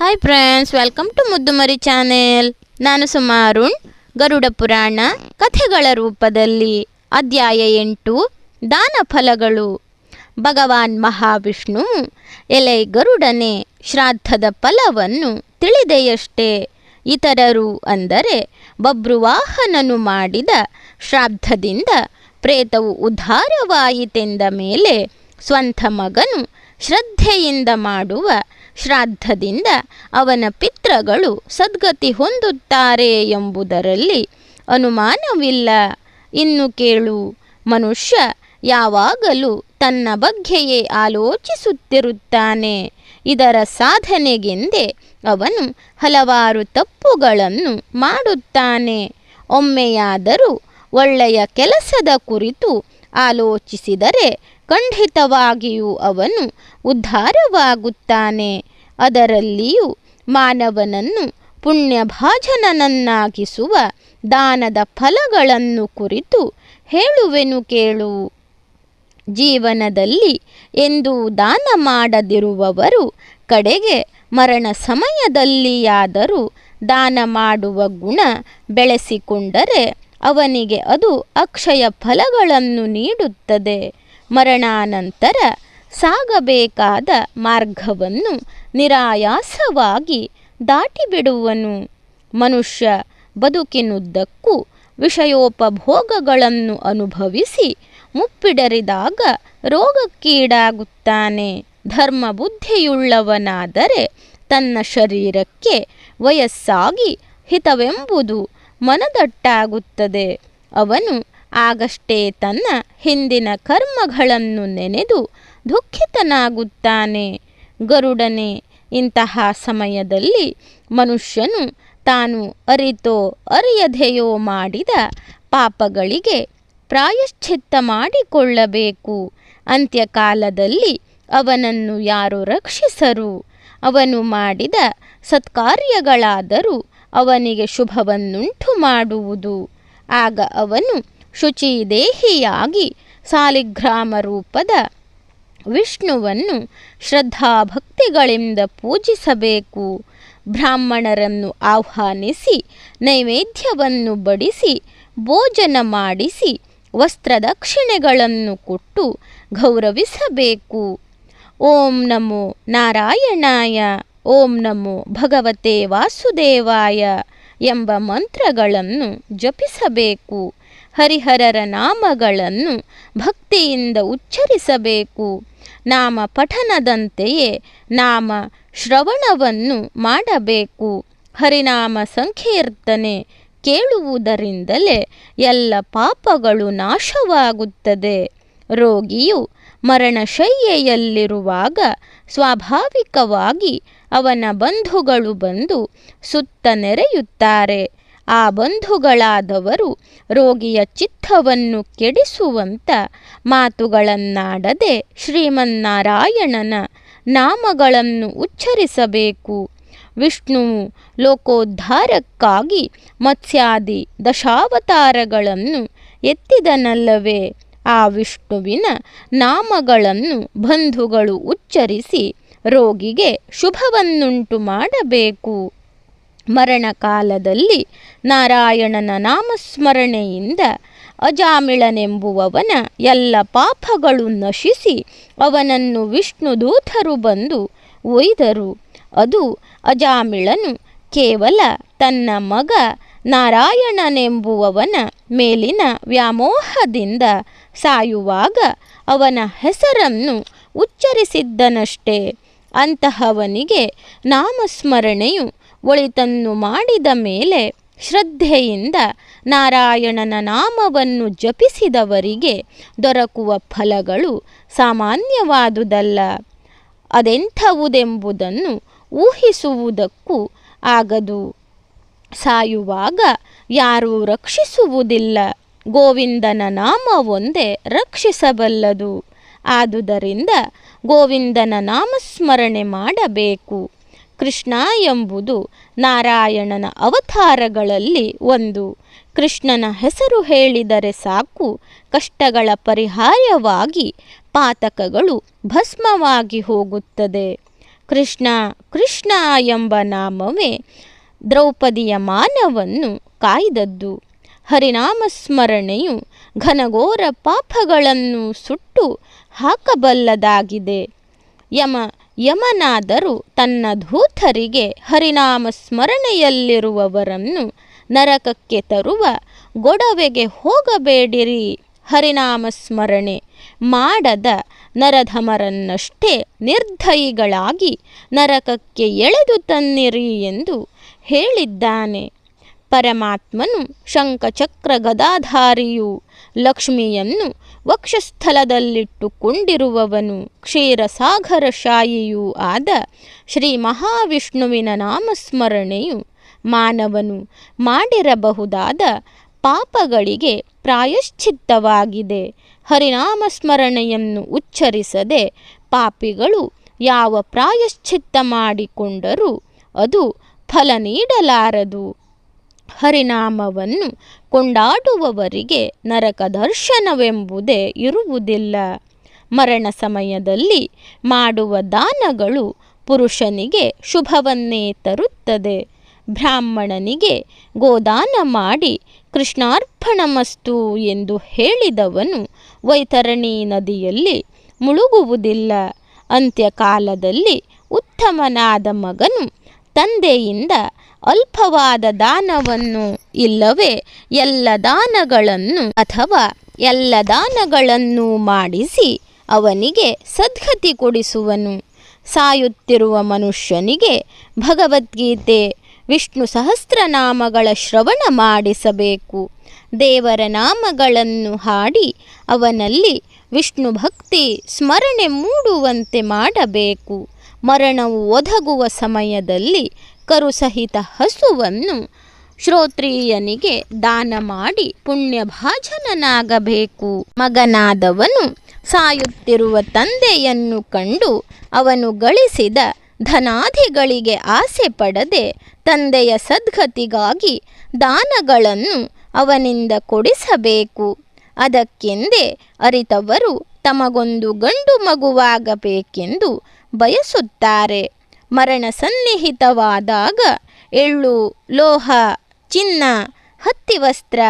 Hi friends welcome to Muddumari channel ನಾನು ಸುಮಾರುಣ್ ಗರುಡ ಪುರಾಣ, ಕಥೆಗಳ ರೂಪದಲ್ಲಿ, ಅಧ್ಯಾಯ ಎಂಟು, ದಾನ ಫಲಗಳು. ಭಗವಾನ್ ಮಹಾವಿಷ್ಣು, ಎಲೆ ಗರುಡನೆ ಶ್ರಾದ್ದದ ಫಲವನ್ನು ತಿಳಿದೆಯಷ್ಟೇ. ಇತರರು ಅಂದರೆ, ಬಬ್ರುವಾಹನನು ಮಾಡಿದ ಶ್ರಾದ್ದದಿಂದ ಪ್ರೇತವು ಉದ್ಧಾರವಾಯಿತೆಂದ ಮೇಲೆ ಸ್ವಂತ ಮಗನು ಶ್ರದ್ಧೆಯಿಂದ ಮಾಡುವ ಶ್ರಾದ್ದದಿಂದ ಅವನ ಪಿತೃಗಳು ಸದ್ಗತಿ ಹೊಂದುತ್ತಾರೆ ಎಂಬುದರಲ್ಲಿ ಅನುಮಾನವಿಲ್ಲ. ಇನ್ನು ಕೇಳು, ಮನುಷ್ಯ ಯಾವಾಗಲೂ ತನ್ನ ಬಗ್ಗೆಯೇ ಆಲೋಚಿಸುತ್ತಿರುತ್ತಾನೆ. ಇದರ ಸಾಧನೆಗೆಂದೇ ಅವನು ಹಲವಾರು ತಪ್ಪುಗಳನ್ನು ಮಾಡುತ್ತಾನೆ. ಒಮ್ಮೆಯಾದರೂ ಒಳ್ಳೆಯ ಕೆಲಸದ ಕುರಿತು ಆಲೋಚಿಸಿದರೆ ಖಂಡಿತವಾಗಿಯೂ ಅವನು ಉದ್ಧಾರವಾಗುತ್ತಾನೆ. ಅದರಲ್ಲಿಯೂ ಮಾನವನನ್ನು ಪುಣ್ಯಭಾಜನನನ್ನಾಗಿಸುವ ದಾನದ ಫಲಗಳನ್ನು ಕುರಿತು ಹೇಳುವೆನು ಕೇಳು. ಜೀವನದಲ್ಲಿ ಎಂದೂ ದಾನ ಮಾಡದಿರುವವರು ಕಡೆಗೆ ಮರಣ ಸಮಯದಲ್ಲಿಯಾದರೂ ದಾನ ಮಾಡುವ ಗುಣ ಬೆಳೆಸಿಕೊಂಡರೆ ಅವನಿಗೆ ಅದು ಅಕ್ಷಯ ಫಲಗಳನ್ನು ನೀಡುತ್ತದೆ. ಮರಣಾನಂತರ ಸಾಗಬೇಕಾದ ಮಾರ್ಗವನ್ನು ನಿರಾಯಾಸವಾಗಿ ದಾಟಿಬಿಡುವನು. ಮನುಷ್ಯ ಬದುಕಿನುದ್ದಕ್ಕೂ ವಿಷಯೋಪಭೋಗಗಳನ್ನು ಅನುಭವಿಸಿ ಮುಪ್ಪಿಡರಿದಾಗ ರೋಗಕ್ಕೀಡಾಗುತ್ತಾನೆ. ಧರ್ಮ ಬುದ್ಧಿಯುಳ್ಳವನಾದರೆ ತನ್ನ ಶರೀರಕ್ಕೆ ವಯಸ್ಸಾಗಿ ಹಿತವೆಂಬುದು ಮನದಟ್ಟಾಗುತ್ತದೆ. ಅವನು ಆಗಷ್ಟೇ ತನ್ನ ಹಿಂದಿನ ಕರ್ಮಗಳನ್ನು ನೆನೆದು ದುಃಖಿತನಾಗುತ್ತಾನೆ. ಗರುಡನೆ, ಇಂತಹ ಸಮಯದಲ್ಲಿ ಮನುಷ್ಯನು ತಾನು ಅರಿತೋ ಅರಿಯದೆಯೋ ಮಾಡಿದ ಪಾಪಗಳಿಗೆ ಪ್ರಾಯಶ್ಚಿತ್ತ ಮಾಡಿಕೊಳ್ಳಬೇಕು. ಅಂತ್ಯಕಾಲದಲ್ಲಿ ಅವನನ್ನು ಯಾರು ರಕ್ಷಿಸರು? ಅವನು ಮಾಡಿದ ಸತ್ಕಾರ್ಯಗಳಾದರೂ ಅವನಿಗೆ ಶುಭವನ್ನುಂಟು ಮಾಡುವುದು. ಆಗ ಅವನು ಶುಚಿ ದೇಹಿಯಾಗಿ ಸಾಲಿಗ್ರಾಮ ರೂಪದ ವಿಷ್ಣುವನ್ನು ಶ್ರದ್ಧಾಭಕ್ತಿಗಳಿಂದ ಪೂಜಿಸಬೇಕು. ಬ್ರಾಹ್ಮಣರನ್ನು ಆಹ್ವಾನಿಸಿ, ನೈವೇದ್ಯವನ್ನು ಬಡಿಸಿ, ಭೋಜನ ಮಾಡಿಸಿ, ವಸ್ತ್ರದಕ್ಷಿಣೆಗಳನ್ನು ಕೊಟ್ಟು ಗೌರವಿಸಬೇಕು. ಓಂ ನಮೋ ನಾರಾಯಣಾಯ, ಓಂ ನಮೋ ಭಗವತೆ ವಾಸುದೇವಾಯ ಎಂಬ ಮಂತ್ರಗಳನ್ನು ಜಪಿಸಬೇಕು. ಹರಿಹರರ ನಾಮಗಳನ್ನು ಭಕ್ತಿಯಿಂದ ಉಚ್ಚರಿಸಬೇಕು. ನಾಮ ಪಠನದಂತೆಯೇ ನಾಮ ಶ್ರವಣವನ್ನು ಮಾಡಬೇಕು. ಹರಿನಾಮ ಸಂಕೀರ್ತನೆ ಕೇಳುವುದರಿಂದಲೇ ಎಲ್ಲ ಪಾಪಗಳು ನಾಶವಾಗುತ್ತದೆ. ರೋಗಿಯು ಮರಣಶಯ್ಯೆಯಲ್ಲಿರುವಾಗ ಸ್ವಾಭಾವಿಕವಾಗಿ ಅವನ ಬಂಧುಗಳು ಬಂದು ಸುತ್ತ ನೆರೆಯುತ್ತಾರೆ. ಆ ಬಂಧುಗಳಾದವರು ರೋಗಿಯ ಚಿತ್ತವನ್ನು ಕೆಡಿಸುವಂಥ ಮಾತುಗಳನ್ನಾಡದೆ ಶ್ರೀಮನ್ನಾರಾಯಣನ ನಾಮಗಳನ್ನು ಉಚ್ಚರಿಸಬೇಕು. ವಿಷ್ಣುವು ಲೋಕೋದ್ಧಾರಕ್ಕಾಗಿ ಮತ್ಸ್ಯಾದಿ ದಶಾವತಾರಗಳನ್ನು ಎತ್ತಿದನಲ್ಲವೇ? ಆ ವಿಷ್ಣುವಿನ ನಾಮಗಳನ್ನು ಬಂಧುಗಳು ಉಚ್ಚರಿಸಿ ರೋಗಿಗೆ ಶುಭವನ್ನುಂಟು ಮಾಡಬೇಕು. ಮರಣಕಾಲದಲ್ಲಿ ನಾರಾಯಣನ ನಾಮಸ್ಮರಣೆಯಿಂದ ಅಜಾಮಿಳನೆಂಬುವವನ ಎಲ್ಲ ಪಾಪಗಳು ನಶಿಸಿ ಅವನನ್ನು ವಿಷ್ಣುದೂತರು ಬಂದು ಒಯ್ದರು. ಅದು ಅಜಾಮಿಳನು ಕೇವಲ ತನ್ನ ಮಗ ನಾರಾಯಣನೆಂಬುವವನ ಮೇಲಿನ ವ್ಯಾಮೋಹದಿಂದ ಸಾಯುವಾಗ ಅವನ ಹೆಸರನ್ನು ಉಚ್ಚರಿಸಿದ್ದನಷ್ಟೇ. ಅಂತಹವನಿಗೆ ನಾಮಸ್ಮರಣೆಯು ಒಳಿತನ್ನು ಮಾಡಿದ ಮೇಲೆ ಶ್ರದ್ಧೆಯಿಂದ ನಾರಾಯಣನ ನಾಮವನ್ನು ಜಪಿಸಿದವರಿಗೆ ದೊರಕುವ ಫಲಗಳು ಸಾಮಾನ್ಯವಾದುದಲ್ಲ. ಅದೆಂಥವುದೆಂಬುದನ್ನು ಊಹಿಸುವುದಕ್ಕೂ ಆಗದು. ಸಾಯುವಾಗ ಯಾರೂ ರಕ್ಷಿಸುವುದಿಲ್ಲ. ಗೋವಿಂದನ ನಾಮವೊಂದೇ ರಕ್ಷಿಸಬಲ್ಲದು. ಆದುದರಿಂದ ಗೋವಿಂದನ ನಾಮಸ್ಮರಣೆ ಮಾಡಬೇಕು. ಕೃಷ್ಣ ಎಂಬುದು ನಾರಾಯಣನ ಅವತಾರಗಳಲ್ಲಿ ಒಂದು. ಕೃಷ್ಣನ ಹೆಸರು ಹೇಳಿದರೆ ಸಾಕು, ಕಷ್ಟಗಳ ಪರಿಹಾರವಾಗಿ ಪಾತಕಗಳು ಭಸ್ಮವಾಗಿ ಹೋಗುತ್ತದೆ. ಕೃಷ್ಣ ಕೃಷ್ಣ ಎಂಬ ನಾಮವೇ ದ್ರೌಪದಿಯ ಮಾನವನ್ನು ಕಾಯ್ದದ್ದು. ಹರಿನಾಮ ಸ್ಮರಣೆಯು ಘನಘೋರ ಪಾಪಗಳನ್ನು ಸುಟ್ಟು ಹಾಕಬಲ್ಲದಾಗಿದೆ. ಯಮ ಯಮನಾದರೂ ತನ್ನ ಧೂತರಿಗೆ ಹರಿನಾಮ ಸ್ಮರಣೆಯಲ್ಲಿರುವವರನ್ನು ನರಕಕ್ಕೆ ತರುವ ಗೊಡವೆಗೆ ಹೋಗಬೇಡಿರಿ. ಹರಿನಾಮ ಸ್ಮರಣೆ ಮಾಡದ ನರಧಮರನ್ನಷ್ಟೇ ನಿರ್ಧಯಿಗಳಾಗಿ ನರಕಕ್ಕೆ ಎಳೆದು ತನ್ನಿರಿ ಎಂದು ಹೇಳಿದ್ದಾನೆ. ಪರಮಾತ್ಮನು ಶಂಖಚಕ್ರ ಗದಾಧಾರಿಯು ಲಕ್ಷ್ಮಿಯನ್ನು ವಕ್ಷಸ್ಥಲದಲ್ಲಿಟ್ಟುಕೊಂಡಿರುವವನು ಕ್ಷೀರಸಾಗರ ಶಾಯಿಯೂ ಆದ ಶ್ರೀ ಮಹಾವಿಷ್ಣುವಿನ ನಾಮಸ್ಮರಣೆಯು ಮಾನವನು ಮಾಡಿರಬಹುದಾದ ಪಾಪಗಳಿಗೆ ಪ್ರಾಯಶ್ಚಿತ್ತವಾಗಿದೆ. ಹರಿನಾಮಸ್ಮರಣೆಯನ್ನು ಉಚ್ಚರಿಸದೆ ಪಾಪಿಗಳು ಯಾವ ಪ್ರಾಯಶ್ಚಿತ್ತ ಮಾಡಿಕೊಂಡರೂ ಅದು ಫಲ ನೀಡಲಾರದು. ಹರಿನಾಮವನ್ನು ಕೊಂಡಾಡುವವರಿಗೆ ನರಕ ದರ್ಶನವೆಂಬುದೇ ಇರುವುದಿಲ್ಲ. ಮರಣ ಸಮಯದಲ್ಲಿ ಮಾಡುವ ದಾನಗಳು ಪುರುಷನಿಗೆ ಶುಭವನ್ನೇ ತರುತ್ತದೆ. ಬ್ರಾಹ್ಮಣನಿಗೆ ಗೋದಾನ ಮಾಡಿ ಕೃಷ್ಣಾರ್ಪಣಮಸ್ತು ಎಂದು ಹೇಳಿದವನು ವೈತರಣಿ ನದಿಯಲ್ಲಿ ಮುಳುಗುವುದಿಲ್ಲ. ಅಂತ್ಯಕಾಲದಲ್ಲಿ ಉತ್ತಮನಾದ ಮಗನು ತಂದೆಯಿಂದ ಅಲ್ಪವಾದ ದಾನವನ್ನು ಇಲ್ಲವೇ ಎಲ್ಲ ದಾನಗಳನ್ನು ಅಥವಾ ಎಲ್ಲ ದಾನಗಳನ್ನು ಮಾಡಿಸಿ ಅವನಿಗೆ ಸದ್ಗತಿ ಕೊಡಿಸುವನು. ಸಾಯುತ್ತಿರುವ ಮನುಷ್ಯನಿಗೆ ಭಗವದ್ಗೀತೆ, ವಿಷ್ಣು ಸಹಸ್ರನಾಮಗಳ ಶ್ರವಣ ಮಾಡಿಸಬೇಕು. ದೇವರ ನಾಮಗಳನ್ನು ಹಾಡಿ ಅವನಲ್ಲಿ ವಿಷ್ಣು ಭಕ್ತಿ, ಸ್ಮರಣೆ ಮೂಡುವಂತೆ ಮಾಡಬೇಕು. ಮರಣವು ಒದಗುವ ಸಮಯದಲ್ಲಿ ಕರುಸಹಿತ ಹಸುವನ್ನು ಶ್ರೋತ್ರಿಯನಿಗೆ ದಾನ ಮಾಡಿ ಪುಣ್ಯಭಾಜನನಾಗಬೇಕು. ಮಗನಾದವನು ಸಾಯುತ್ತಿರುವ ತಂದೆಯನ್ನು ಕಂಡು ಅವನು ಗಳಿಸಿದ ಧನಾದಿಗಳಿಗೆ ಆಸೆ ಪಡದೆ ತಂದೆಯ ಸದ್ಗತಿಗಾಗಿ ದಾನಗಳನ್ನು ಅವನಿಂದ ಕೊಡಿಸಬೇಕು. ಅದಕ್ಕೆಂದೇ ಅರಿತವರು ತಮಗೊಂದು ಗಂಡು ಮಗುವಾಗಬೇಕೆಂದು ಬಯಸುತ್ತಾರೆ. ಮರಣ ಸನ್ನಿಹಿತವಾದಾಗ ಎಳ್ಳು, ಲೋಹ, ಚಿನ್ನ, ಹತ್ತಿ ವಸ್ತ್ರ,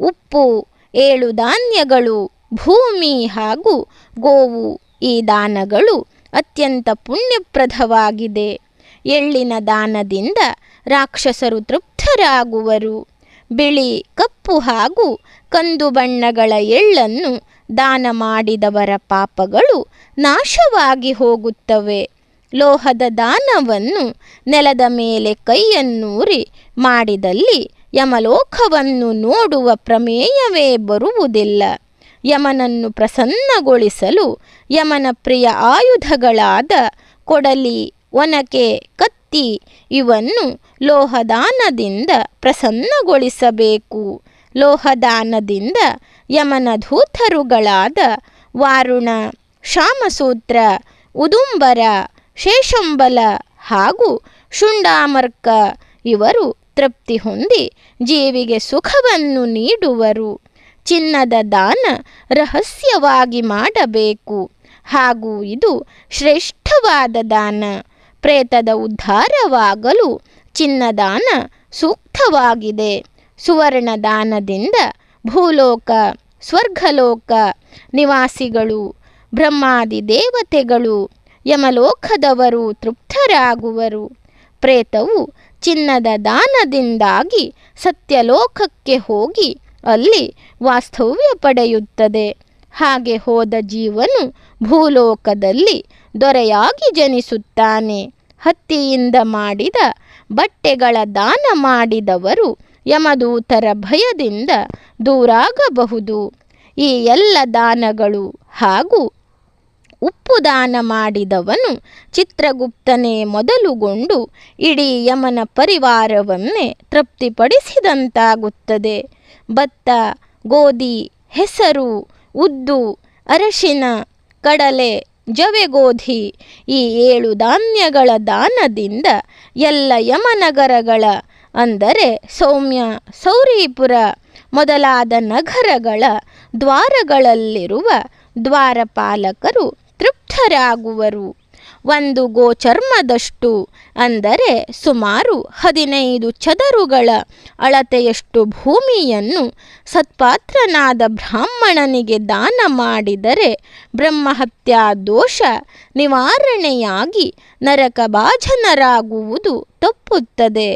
ಉಪ್ಪು, ಏಳು ಧಾನ್ಯಗಳು, ಭೂಮಿ ಹಾಗೂ ಗೋವು ಈ ದಾನಗಳು ಅತ್ಯಂತ ಪುಣ್ಯಪ್ರದವಾಗಿದೆ. ಎಳ್ಳಿನ ದಾನದಿಂದ ರಾಕ್ಷಸರು ತೃಪ್ತರಾಗುವರು. ಬಿಳಿ ಕಪ್ಪು ಹಾಗೂ ಕಂದು ಬಣ್ಣಗಳ ಎಳ್ಳನ್ನು ದಾನ ಮಾಡಿದವರ ಪಾಪಗಳು ನಾಶವಾಗಿ ಹೋಗುತ್ತವೆ. ಲೋಹದ ದಾನವನ್ನು ನೆಲದ ಮೇಲೆ ಕೈಯನ್ನೂರಿ ಮಾಡಿದಲ್ಲಿ ಯಮಲೋಕವನ್ನು ನೋಡುವ ಪ್ರಮೇಯವೇ ಬರುವುದಿಲ್ಲ. ಯಮನನ್ನು ಪ್ರಸನ್ನಗೊಳಿಸಲು ಯಮನ ಪ್ರಿಯ ಆಯುಧಗಳಾದ ಕೊಡಲಿ, ಒನಕೆ, ಕತ್ತಿ ಇವನ್ನು ಲೋಹದಾನದಿಂದ ಪ್ರಸನ್ನಗೊಳಿಸಬೇಕು. ಲೋಹದಾನದಿಂದ ಯಮನಧೂತರುಗಳಾದ ವಾರುಣ ಶಾಮಸೂತ್ರ ಉದುಂಬರ, ಶೇಷಂಬಲ ಹಾಗೂ ಶುಂಡಾಮರ್ಕ ಇವರು ತೃಪ್ತಿ ಹೊಂದಿ ಜೀವಿಗೆ ಸುಖವನ್ನು ನೀಡುವರು. ಚಿನ್ನದ ದಾನ ರಹಸ್ಯವಾಗಿ ಮಾಡಬೇಕು ಹಾಗೂ ಇದು ಶ್ರೇಷ್ಠವಾದ ದಾನ. ಪ್ರೇತದ ಉದ್ಧಾರವಾಗಲು ಚಿನ್ನದಾನ ಸೂಕ್ತವಾಗಿದೆ. ಸುವರ್ಣ ದಾನದಿಂದ ಭೂಲೋಕ, ಸ್ವರ್ಗಲೋಕ ನಿವಾಸಿಗಳು, ಬ್ರಹ್ಮಾದಿ ದೇವತೆಗಳು, ಯಮಲೋಕದವರು ತೃಪ್ತರಾಗುವರು. ಪ್ರೇತವು ಚಿನ್ನದ ದಾನದಿಂದಾಗಿ ಸತ್ಯಲೋಕಕ್ಕೆ ಹೋಗಿ ಅಲ್ಲಿ ವಾಸ್ತವ್ಯ ಪಡೆಯುತ್ತದೆ. ಹಾಗೆ ಹೋದ ಜೀವನು ಭೂಲೋಕದಲ್ಲಿ ದೊರೆಯಾಗಿ ಜನಿಸುತ್ತಾನೆ. ಹತ್ತಿಯಿಂದ ಮಾಡಿದ ಬಟ್ಟೆಗಳ ದಾನ ಮಾಡಿದವರು ಯಮದೂತರ ಭಯದಿಂದ ದೂರಾಗಬಹುದು. ಈ ಎಲ್ಲ ದಾನಗಳು ಹಾಗೂ ಉಪ್ಪು ದಾನ ಮಾಡಿದವನು ಚಿತ್ರಗುಪ್ತನೇ ಮೊದಲುಗೊಂಡು ಇಡೀ ಯಮನ ಪರಿವಾರವನ್ನೇ ತೃಪ್ತಿಪಡಿಸಿದಂತಾಗುತ್ತದೆ. ಭತ್ತ, ಗೋಧಿ, ಹೆಸರು, ಉದ್ದು, ಅರಶಿನ, ಕಡಲೆ, ಜವೆಗೋಧಿ ಈ ಏಳು ಧಾನ್ಯಗಳ ದಾನದಿಂದ ಎಲ್ಲ ಯಮನಗರಗಳ ಅಂದರೆ ಸೌಮ್ಯ, ಸೌರೀಪುರ ಮೊದಲಾದ ನಗರಗಳ ದ್ವಾರಗಳಲ್ಲಿರುವ ದ್ವಾರಪಾಲಕರು ತೃಪ್ತರಾಗುವರು. ಒಂದು ಗೋಚರ್ಮದಷ್ಟು ಅಂದರೆ ಸುಮಾರು ಹದಿನೈದು ಚದರುಗಳ ಅಳತೆಯಷ್ಟು ಭೂಮಿಯನ್ನು ಸತ್ಪಾತ್ರನಾದ ಬ್ರಾಹ್ಮಣನಿಗೆ ದಾನ ಮಾಡಿದರೆ ಬ್ರಹ್ಮಹತ್ಯಾ ದೋಷ ನಿವಾರಣೆಯಾಗಿ ನರಕಬಾಜನರಾಗುವುದು ತಪ್ಪುತ್ತದೆ.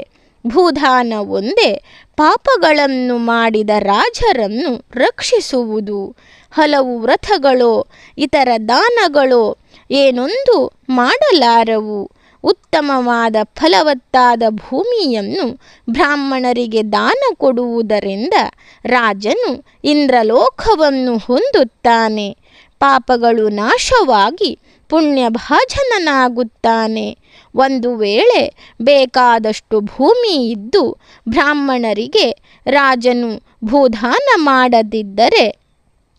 ಭೂದಾನ ಒಂದೇ ಪಾಪಗಳನ್ನು ಮಾಡಿದ ರಾಜರನ್ನು ರಕ್ಷಿಸುವುದು. ಹಲವು ವ್ರತಗಳೋ, ಇತರ ದಾನಗಳೋ ಏನೊಂದು ಮಾಡಲಾರವು. ಉತ್ತಮವಾದ ಫಲವತ್ತಾದ ಭೂಮಿಯನ್ನು ಬ್ರಾಹ್ಮಣರಿಗೆ ದಾನ ಕೊಡುವುದರಿಂದ ರಾಜನು ಇಂದ್ರಲೋಕವನ್ನು ಹೊಂದುತ್ತಾನೆ. ಪಾಪಗಳು ನಾಶವಾಗಿ ಪುಣ್ಯಭಾಜನನಾಗುತ್ತಾನೆ. ಒಂದು ವೇಳೆ ಬೇಕಾದಷ್ಟು ಭೂಮಿ ಇದ್ದು ಬ್ರಾಹ್ಮಣರಿಗೆ ರಾಜನು ಭೂದಾನ ಮಾಡದಿದ್ದರೆ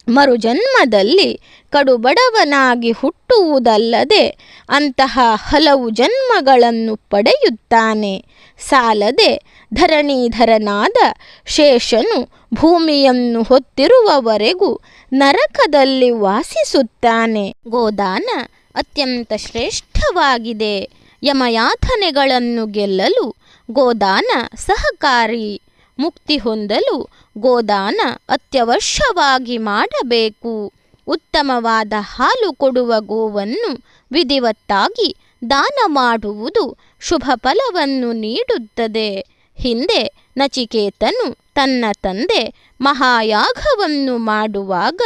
ಮರುಜನ್ಮದಲ್ಲಿ ಕಡುಬಡವನಾಗಿ ಹುಟ್ಟುವುದಲ್ಲದೆ ಅಂತಹ ಹಲವು ಜನ್ಮಗಳನ್ನು ಪಡೆಯುತ್ತಾನೆ. ಸಾಲದೆ ಧರಣೀಧರನಾದ ಶೇಷನು ಭೂಮಿಯನ್ನು ಹೊತ್ತಿರುವವರೆಗೂ ನರಕದಲ್ಲಿ ವಾಸಿಸುತ್ತಾನೆ. ಗೋದಾನ ಅತ್ಯಂತ ಶ್ರೇಷ್ಠವಾಗಿದೆ. ಯಮಯಾತನೆಗಳನ್ನು ಗೆಲ್ಲಲು ಗೋದಾನ ಸಹಕಾರಿ ಮುಕ್ತಿ ಹೊಂದಲು ಗೋದಾನ ಅತ್ಯವಶ್ಯವಾಗಿ ಮಾಡಬೇಕು. ಉತ್ತಮವಾದ ಹಾಲು ಕೊಡುವ ಗೋವನ್ನು ವಿಧಿವತ್ತಾಗಿ ದಾನ ಮಾಡುವುದು ಶುಭ ಫಲವನ್ನು ನೀಡುತ್ತದೆ. ಹಿಂದೆ ನಚಿಕೇತನು ತನ್ನ ತಂದೆ ಮಹಾಯಾಗವನ್ನು ಮಾಡುವಾಗ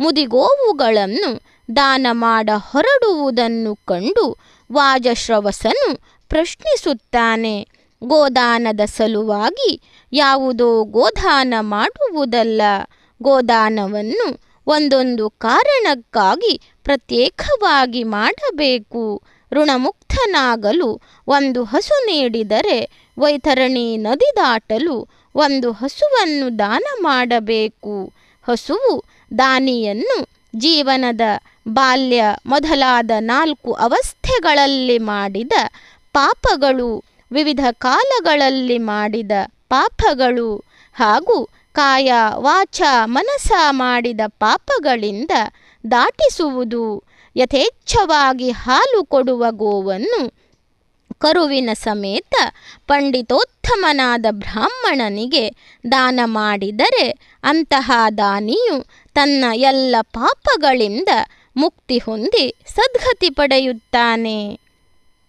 ಮುದಿಗೋವುಗಳನ್ನು ದಾನ ಮಾಡ ಹೊರಡುವುದನ್ನು ಕಂಡು ವಾಜಶ್ರವಸನು ಪ್ರಶ್ನಿಸುತ್ತಾನೆ, ಗೋದಾನದ ಸಲುವಾಗಿ ಯಾವುದೋ ಗೋದಾನ ಮಾಡುವುದಲ್ಲ, ಗೋದಾನವನ್ನು ಒಂದೊಂದು ಕಾರಣಕ್ಕಾಗಿ ಪ್ರತ್ಯೇಕವಾಗಿ ಮಾಡಬೇಕು, ಋಣಮುಕ್ತನಾಗಲು ಒಂದು ಹಸು ನೀಡಿದರೆ ವೈತರಣಿ ನದಿ ದಾಟಲು ಒಂದು ಹಸುವನ್ನು ದಾನ ಮಾಡಬೇಕು, ಹಸುವು ದಾನಿಯನ್ನು ಜೀವನದ ಬಾಲ್ಯ ಮೊದಲಾದ ನಾಲ್ಕು ಅವಸ್ಥೆಗಳಲ್ಲಿ ಮಾಡಿದ ಪಾಪಗಳು, ವಿವಿಧ ಕಾಲಗಳಲ್ಲಿ ಮಾಡಿದ ಪಾಪಗಳು ಹಾಗೂ ಕಾಯ, ವಾಚ ಮನಸ ಮಾಡಿದ ಪಾಪಗಳಿಂದ ದಾಟಿಸುವುದು ಯಥೇಚ್ಛವಾಗಿ ಹಾಲು ಕೊಡುವ ಗೋವನ್ನು ಕರುವಿನ ಸಮೇತ ಪಂಡಿತೋತ್ತಮನಾದ ಬ್ರಾಹ್ಮಣನಿಗೆ ದಾನ ಮಾಡಿದರೆ ಅಂತಹ ದಾನಿಯು ತನ್ನ ಎಲ್ಲ ಪಾಪಗಳಿಂದ ಮುಕ್ತಿ ಹೊಂದಿ ಸದ್ಗತಿ ಪಡೆಯುತ್ತಾನೆ.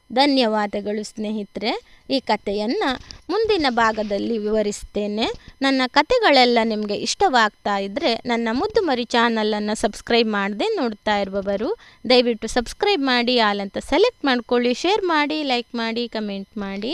ಧನ್ಯವಾದಗಳು ಸ್ನೇಹಿತರೆ, ಈ ಕಥೆಯನ್ನು ಮುಂದಿನ ಭಾಗದಲ್ಲಿ ವಿವರಿಸ್ತೇನೆ. ನನ್ನ ಕಥೆಗಳೆಲ್ಲ ನಿಮಗೆ ಇಷ್ಟವಾಗ್ತಾ ಇದ್ದರೆ ನನ್ನ ಮುದ್ದು ಮರಿ ಚಾನಲನ್ನು ಸಬ್ಸ್ಕ್ರೈಬ್ ಮಾಡದೆ ನೋಡ್ತಾ ಇರುವವರು, ದಯವಿಟ್ಟು ಸಬ್ಸ್ಕ್ರೈಬ್ ಮಾಡಿ, ಆಲ್ ಅಂತ ಸೆಲೆಕ್ಟ್ ಮಾಡ್ಕೊಳ್ಳಿ, ಶೇರ್ ಮಾಡಿ, ಲೈಕ್ ಮಾಡಿ, ಕಮೆಂಟ್ ಮಾಡಿ.